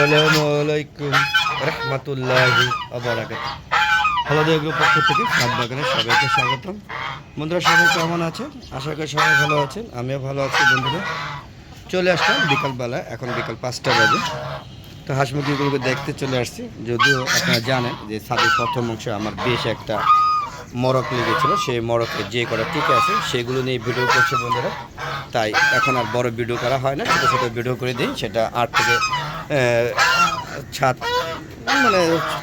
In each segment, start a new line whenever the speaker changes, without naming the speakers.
আসসালামু আবরাকাত দেগুলো পক্ষ থেকে সাত সবাইকে স্বাগতম। বন্ধুরা, সবাই কেমন আছেন? আশা করি সবাই ভালো আছেন, আমিও ভালো আছি বন্ধুরা। চলে আসলাম বিকালবেলা এখন বিকাল পাঁচটা বাজে। তো হাঁস মুরগিগুলোকে দেখতে চলে আসছি। যদিও আপনারা জানেন যে ছাদের প্রথম অংশে আমার বেশ একটা মরক লেগেছিল। সেই মরকে যে কটা টিকে আছে, সেগুলো নিয়ে ভিডিও করছে বন্ধুরা। তাই এখন আর বড় ভিডিও করা হয় না, ছোটো ছোটো ভিডিও করে দিই। সেটা আট থেকে সাত মানে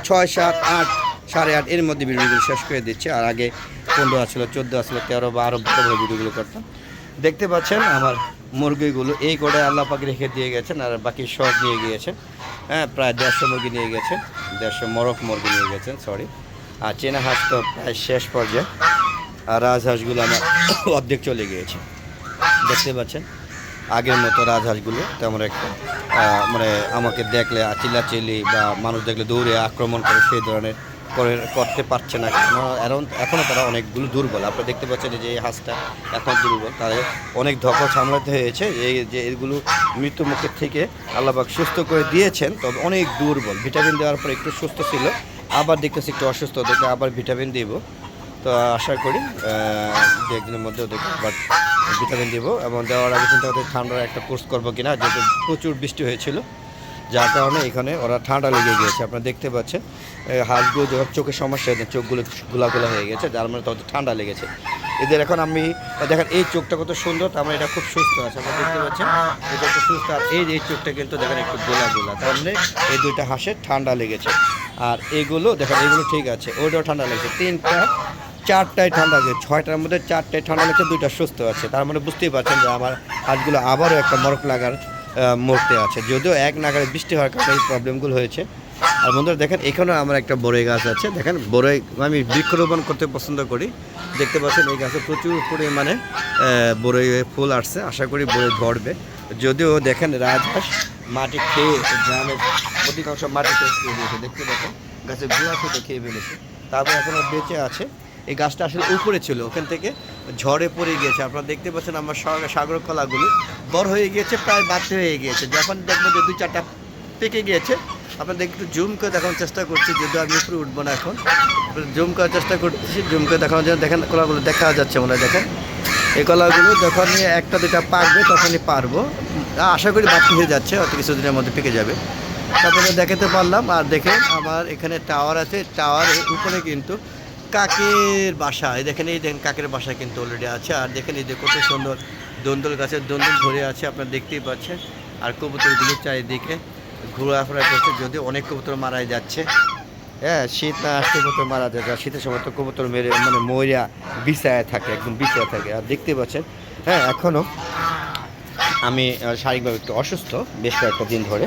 ছয়, সাত, আট, সাড়ে আট, এর মধ্যে ভিডিওগুলো শেষ করে দিচ্ছে। আর আগে পনেরো আসলো চোদ্দ আসলো তেরো বা আরও বড় বড় ভিডিওগুলো করতাম। দেখতে পাচ্ছেন আমার মুরগিগুলো, এই করে আল্লাহ পাক রেখে দিয়ে গেছেন আর বাকি সব নিয়ে গিয়েছেন। হ্যাঁ প্রায় দেড়শো মুরগি নিয়ে গেছেন, দেড়শো মরক মুরগি নিয়ে গেছেন সরি আর চেনা হাঁস তো প্রায় শেষ পর্যায়ে। আর রাজহাঁসগুলো আমার অর্ধেক চলে গিয়েছে। দেখতে পাচ্ছেন আগের মতো রাজহাঁসগুলো তেমন একটা মানে আমাকে দেখলে চিল্লাচিল্লি বা মানুষ দেখলে দৌড়ে আক্রমণ করে সেই ধরনের করে করতে পারছে না। কেন এখন এখনও তারা অনেকগুলো দুর্বল। আপনারা দেখতে পাচ্ছেন যে এই হাঁসটা এখন দুর্বল। তাদের অনেক ধকল সামলাতে হয়েছে। এই যে এগুলো মৃত্যু মুখের থেকে আল্লাহবাক সুস্থ করে দিয়েছেন, তবে অনেক দুর্বল। ভিটামিন দেওয়ার পর একটু সুস্থ ছিল। আবার দেখতেছি একটু অসুস্থ। দেখে আবার ভিটামিন দিব। তো আশা করি দু একদিনের মধ্যে ওদেরকে আবার ভিটামিন দিব এবং দেওয়ার আগে কিন্তু ওদের ঠান্ডার একটা কোর্স করব কিনা, যেহেতু প্রচুর বৃষ্টি হয়েছিল, যার কারণে এখানে ওরা ঠান্ডা লেগে গিয়েছে। আপনারা দেখতে পাচ্ছেন হাঁসগুলো যখন চোখের সমস্যা হয়েছে, চোখগুলো গোলা হয়ে গেছে, যার মানে তত ঠান্ডা লেগেছে। এদের এখন আমি, দেখেন এই চোখটা কত সুন্দর, তার মানে এটা খুব সুস্থ আছে, আপনারা দেখতে পাচ্ছেন, এটা একটু সুস্থ, আর এই এই চোখটা কিন্তু দেখেন একটু গোলা গোলা তার মানে এই দুইটা হাঁসের ঠান্ডা লেগেছে। আর এগুলো, দেখেন এগুলো ঠিক আছে, ওইটাও ঠান্ডা লেগেছে, তিনটা চারটায় ঠান্ডা গেছে ছয়টার মধ্যে চারটায় ঠান্ডা লেগেছে দুইটা সুস্থ আছে। তার মানে বুঝতেই পারছেন যে আমার হাঁসগুলো আবারও একটা মরক লাগার আহ, মরতে আছে। যদিও এক নাগারে বৃষ্টি হওয়ার কারণে এই প্রবলেমগুলো হয়েছে। আর বন্ধুরা দেখেন এখানেও আমার একটা বড়ই গাছ আছে। দেখেন বড়ই আমি বৃক্ষরোপণ করতে পছন্দ করি। দেখতে পাচ্ছেন এই গাছে প্রচুর পরিমাণে বড়ই ফুল আসছে। আশা করি বড়ই ধরবে। যদিও দেখেন রাজহাঁস মাটি খেয়ে গ্রামের অধিকাংশ মাটি খেয়ে দিয়েছে দেখতে পাচ্ছেন গাছের গুঁড়া খেতে খেয়ে ফেলেছে। তারপর এখনও বেঁচে আছে। এই গাছটা আসলে উপরে ছিল, ওখান থেকে ঝড়ে পড়ে গিয়েছে। আপনারা দেখতে পাচ্ছেন আমার সাগর- কলাগুলো বড় হয়ে গিয়েছে, প্রায় বাড়তে হয়ে গিয়েছে। যখন দেখব যে দুই চারটা পেকে গিয়েছে, আপনাদের একটু জুম করে দেখানোর চেষ্টা করছি, যদিও আমি উপরে উঠবো না এখন। জুম করার চেষ্টা করতেছি জুম করে দেখানোর জন্য দেখেন কলাগুলো দেখা যাচ্ছে মনে হয়, দেখেন। এই কলাগুলো যখনই একটা দুটা পাকবে, তখনই পারব। আশা করি বাড়তি হয়ে যাচ্ছে, হয়তো কিছুদিনের মধ্যে পেকে যাবে। তারপরে দেখাতে পারলাম, আর দেখেন আমার এখানে টাওয়ার আছে, টাওয়ারের উপরে কিন্তু কাকের বাসা। এই দেখেন এই দেখেন কাকের বাসা কিন্তু অলরেডি আছে। আর দেখেন, এই যে কত সুন্দর দন্দল গাছের দন্দল ধরে আছে, আপনারা দেখতেই পাচ্ছেন। আর কবুতরগুলো চারিদিকে ঘোরাফেরা করছে যদি অনেক কবুতর মারা যাচ্ছে। হ্যাঁ শীত না আসতে কবুতর মারা যায় আর শীতের সময় তো কবুতর মেরে মানে ময়রা বিছায় থাকে, একদম বিছায় থাকে। আর দেখতে পাচ্ছেন হ্যাঁ এখনও আমি শারীরিকভাবে একটু অসুস্থ, বেশ কয়েকটা দিন ধরে।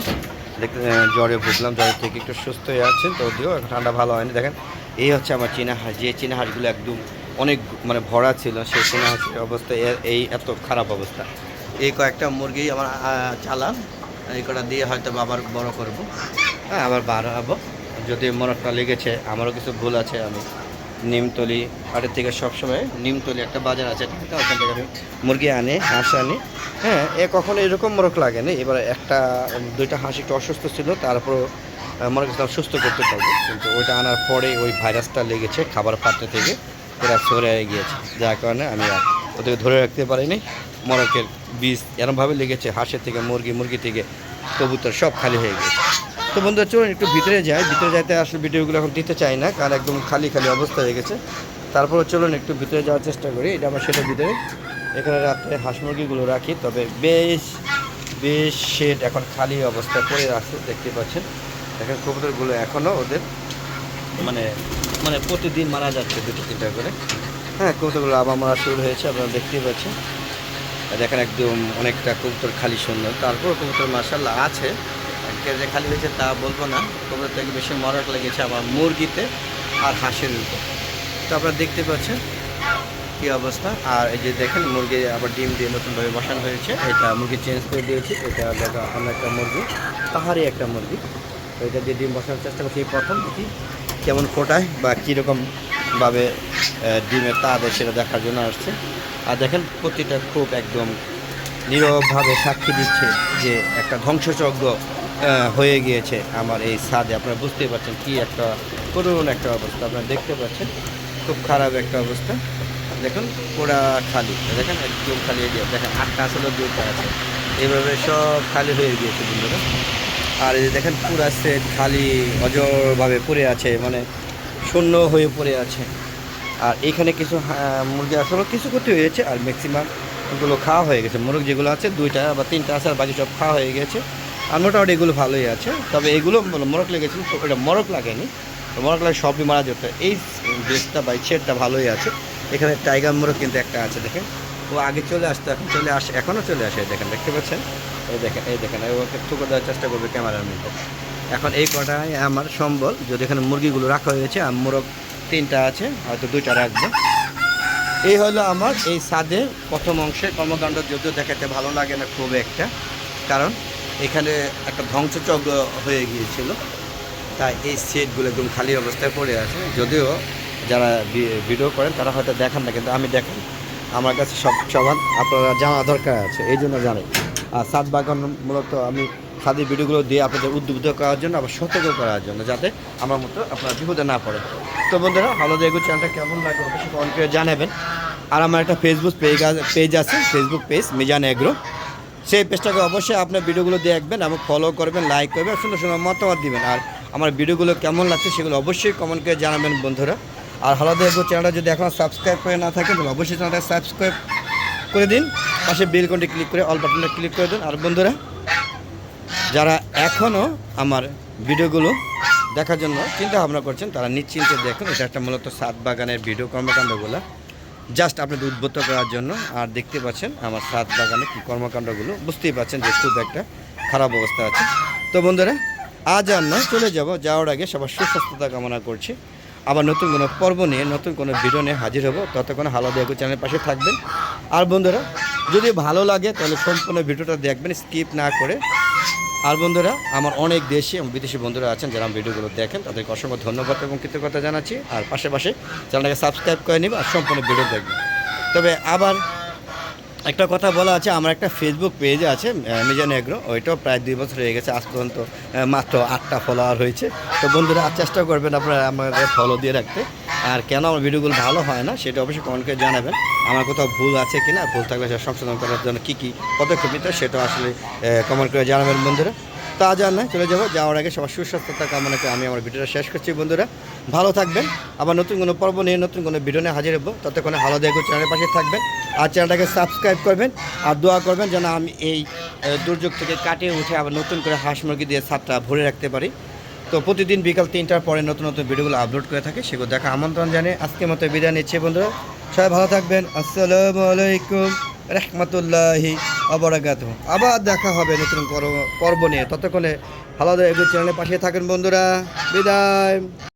দেখতে জ্বরে ভুগলাম জ্বরের থেকে একটু সুস্থ হয়ে আছেন তো যদিও ঠান্ডা ভালো হয়নি। দেখেন এই হচ্ছে আমার চীনা হাঁস যে চীনা হাঁসগুলো একদম অনেক মানে ভরা ছিল সেই চীনা হাঁসের অবস্থা এই এত খারাপ অবস্থা। এই কয়েকটা মুরগি আমার চালাম এই কটা দিয়ে হয়তো আবার বড় করব। হ্যাঁ আবার বাড়াবো যদি মনটা লেগেছে আমারও কিছু ভুল আছে আমি নিমতলি হাটের থেকে সবসময় নিমতলি একটা বাজার আছে ওখান থেকে আমি মুরগি আনি, হাঁস আনি। হ্যাঁ এ কখনো এরকম মোরগ লাগেনি। এবার একটা, দুইটা হাঁস একটু অসুস্থ ছিল তারপর মনে করছিলাম সুস্থ করতে পারব। কিন্তু ওইটা আনার পরে ওই ভাইরাসটা লেগেছে খাবার পাত্র থেকে ওরা সরে গিয়েছে। যার কারণে আমি আর ওদেরকে ধরে রাখতে পারিনি। মরকের বীজ এরমভাবে লেগেছে, হাঁসের থেকে, মুরগি মুরগি থেকে, কবুতর সব খালি হয়ে গেছে তো বন্ধুরা, চলুন একটু ভিতরে যাই। ভিতরে যাইতে আসলে ভিডিওগুলো এখন দিতে চাই না, কারণ একদম খালি খালি অবস্থা হয়ে গেছে। তারপরে চলুন একটু ভিতরে যাওয়ার চেষ্টা করি। এটা আমার সেটা ভিতরে। এখানে রাত্রে হাঁস মুরগিগুলো রাখি, তবে বেশ বেশ শেড এখন খালি অবস্থায় পড়ে আছে, দেখতে পাচ্ছেন। দেখেন, কবুতরগুলো এখনও ওদের মানে মানে প্রতিদিন মারা যাচ্ছে দুটো তিনটা করে। হ্যাঁ কবুতরগুলো আবার মারা শুরু হয়েছে, আপনারা দেখতেই পাচ্ছেন। দেখেন, একদম অনেকটা কবুতর খালি সুন্দর। তারপর কবুতর মার্শাল্লাহ আছে। কে যে খালি হয়েছে তা বলব না। কবুতর থেকে বেশি মরক লেগেছে আমার মুরগিতে আর হাঁসের উপর। তো আপনারা দেখতে পাচ্ছেন কি অবস্থা। আর এই যে দেখেন, মুরগি আবার ডিম দিয়ে নতুনভাবে বসানো হয়েছে। এটা মুরগি চেঞ্জ করে দিয়েছি। এটা দেখা, অন্য একটা মুরগি পাহাড়ি একটা মুরগি। তো এটা দিয়ে ডিম বসানোর চেষ্টা করছি। প্রথম দেখি কেমন ফোটায় বা কীরকমভাবে ডিমের তা দেয় সেটা দেখার জন্য আসছে। আর দেখেন, প্রতিটা খুব একদম নীরবভাবে সাক্ষী দিচ্ছে যে একটা ধ্বংসযজ্ঞ হয়ে গিয়েছে আমার এই ছাদে। আপনারা বুঝতেই পারছেন কি একটা করুণ একটা অবস্থা। আপনারা দেখতে পাচ্ছেন, খুব খারাপ একটা অবস্থা। দেখুন, পুরা খালি। দেখেন, একদম খালি এই যে দেখেন, আটটা আসলে দুইটা আছে। এইভাবে সব খালি হয়ে গিয়েছে বন্ধুরা। আর এই যে দেখেন, পুরা সেট খালি, অজরভাবে পড়ে আছে মানে শূন্য হয়ে পড়ে আছে। আর এখানে কিছু হা- মুরগি আসলে কিছু ক্ষতি হয়েছে, আর ম্যাক্সিমাম ওগুলো খাওয়া হয়ে গেছে। মোরগ যেগুলো আছে, দুইটা বা তিনটা আছে, আর বাকি সব খাওয়া হয়ে গেছে। আর মোটামুটি এগুলো ভালোই আছে। তবে এগুলো মরক লেগেছিল তো এটা মরক লাগেনি। মরক লাগে সবই মারা যেত। এই ড্রেসটা বা ছেটটা ভালোই আছে। এখানে টাইগার মোরগ কিন্তু একটা আছে, দেখেন। ও আগে চলে আসতো, এখন চলে আসে এখনও চলে আসে দেখেন, দেখতে পাচ্ছেন? এই দেখেন এই দেখেন ওকে ঠুকো দেওয়ার চেষ্টা করবে ক্যামেরার মধ্যে। এখন এই কটাই আমার সম্বল। যদি এখানে মুরগিগুলো রাখা হয়েছে আর মোরগ তিনটা আছে, হয়তো দুইটা রাখব। এই হলো আমার এই ছাদের প্রথম অংশে কর্মকাণ্ড। যদিও দেখাতে ভালো লাগে না খুব একটা। কারণ এখানে একটা ধ্বংসযজ্ঞ হয়ে গিয়েছিল। তাই এই সেটগুলো একদম খালি অবস্থায় পড়ে আছে। যদিও যারা ভিডিও করেন তারা হয়তো দেখান না, কিন্তু আমি দেখাই। আমার কাছে সব সমান আপনারা জানা দরকার আছে, এই জন্য জানাই। আর সাত বাগান মূলত আমি খাদি ভিডিওগুলো দিয়ে আপনাদের উদ্বুদ্ধ করার জন্য, আবার সতর্ক করার জন্য, যাতে আমার মতো আপনারা বিপদে না পড়ে তো বন্ধুরা হলো দেখো চ্যানেলটা কেমন লাগে অবশ্যই কমেন্ট করে জানাবেন। আর আমার একটা ফেসবুক পেজ পেজ আছে ফেসবুক পেজ মিজান এগ্রো সেই পেজটাকে অবশ্যই আপনার ভিডিওগুলো দেখবেন এবং ফলো করবেন লাইক করবেন, সুন্দর সুন্দর মতামত দিবেন। আর আমার ভিডিওগুলো কেমন লাগছে সেগুলো অবশ্যই কমেন্ট করে জানাবেন বন্ধুরা। আর হলদে চ্যানেলটা যদি এখন সাবস্ক্রাইব করে না থাকেন, তাহলে অবশ্যই চ্যানেলটা সাবস্ক্রাইব করে দিন। পাশে বেল কোনটি ক্লিক করে অল বাটনটা ক্লিক করে দিন। আর বন্ধুরা, যারা এখনও আমার ভিডিওগুলো দেখার জন্য চিন্তা ভাবনা করছেন, তারা নিশ্চিন্তে দেখুন। এটা একটা মূলত সাত বাগানের ভিডিও কর্মকাণ্ডগুলো জাস্ট আপনাদের উদ্বুদ্ধ করার জন্য। আর দেখতে পাচ্ছেন আমার সাত বাগানে কী কর্মকাণ্ডগুলো। বুঝতেই পাচ্ছেন যে খুব একটা খারাপ অবস্থা আছে। তো বন্ধুরা, আজ আর নয়, চলে যাব। যাওয়ার আগে সবার সুস্বাস্থ্যতা কামনা করছি। আবার নতুন কোনো পর্ব নিয়ে, নতুন কোনো ভিডিও নিয়ে হাজির হব। ততক্ষণ হালো দেখো চ্যানেলের পাশে থাকবেন। আর বন্ধুরা, যদি ভালো লাগে, তাহলে সম্পূর্ণ ভিডিওটা দেখবেন, স্কিপ না করে। আর বন্ধুরা, আমার অনেক দেশি এবং বিদেশি বন্ধুরা আছেন যারা আমার ভিডিওগুলো দেখেন, তাদেরকে অসংখ্য ধন্যবাদ এবং কৃতজ্ঞতা জানাচ্ছি। আর পাশাপাশি চ্যানেলটাকে সাবস্ক্রাইব করে নিবে আর সম্পূর্ণ ভিডিও দেখবেন। তবে আবার একটা কথা বলা আছে, আমার একটা ফেসবুক পেজ আছে মিজান এগ্রো, ওইটাও প্রায় দুই বছর হয়ে গেছে, আজ পর্যন্ত মাত্র আটটা ফলোয়ার হয়েছে। তো বন্ধুরা চেষ্টা করবেন আপনারা আমাদের ফলো দিয়ে রাখতে। আর কেন আমার ভিডিওগুলো ভালো হয় না, সেটা অবশ্যই কমেন্ট করে জানাবেন। আমার কোথাও ভুল আছে কি না ভুল থাকলে সেটা সংশোধন করার জন্য কী কী পদক্ষেপ নিতে সেটা আসলে কমেন্ট করে জানাবেন বন্ধুরা। তা জান না চলে যাব। যাওয়ার আগে সবার সুস্বাস্থ্যতা কামনা করে আমি আমার ভিডিওটা শেষ করছি বন্ধুরা। ভালো থাকবেন। আবার নতুন কোনো পর্ব নিয়ে, নতুন কোনো ভিডিও নিয়ে হাজির হব। ততক্ষণে ভালো দেখো চ্যানেলের পাশে থাকবেন। আর চ্যানেলটাকে সাবস্ক্রাইব করবেন। আর দোয়া করবেন যেন আমি এই দুর্যোগ থেকে কাটিয়ে উঠে আবার নতুন করে হাঁস মুরগি দিয়ে ছাদটা ভরে রাখতে পারি। তো প্রতিদিন বিকাল তিনটার পরে নতুন নতুন ভিডিওগুলো আপলোড করে থাকে, সেগুলো দেখা আমন্ত্রণ জানিয়ে আজকের মতো বিদায় নিচ্ছে বন্ধুরা। সবাই ভালো থাকবেন। আসসালামু আলাইকুম রহমতুল্লাহি অবরাগাত আবার দেখা হবে নতুন পর্ব- নিয়ে। ততক্ষণে ভালো চ্যানেলের পাশে থাকেন বন্ধুরা। বিদায়।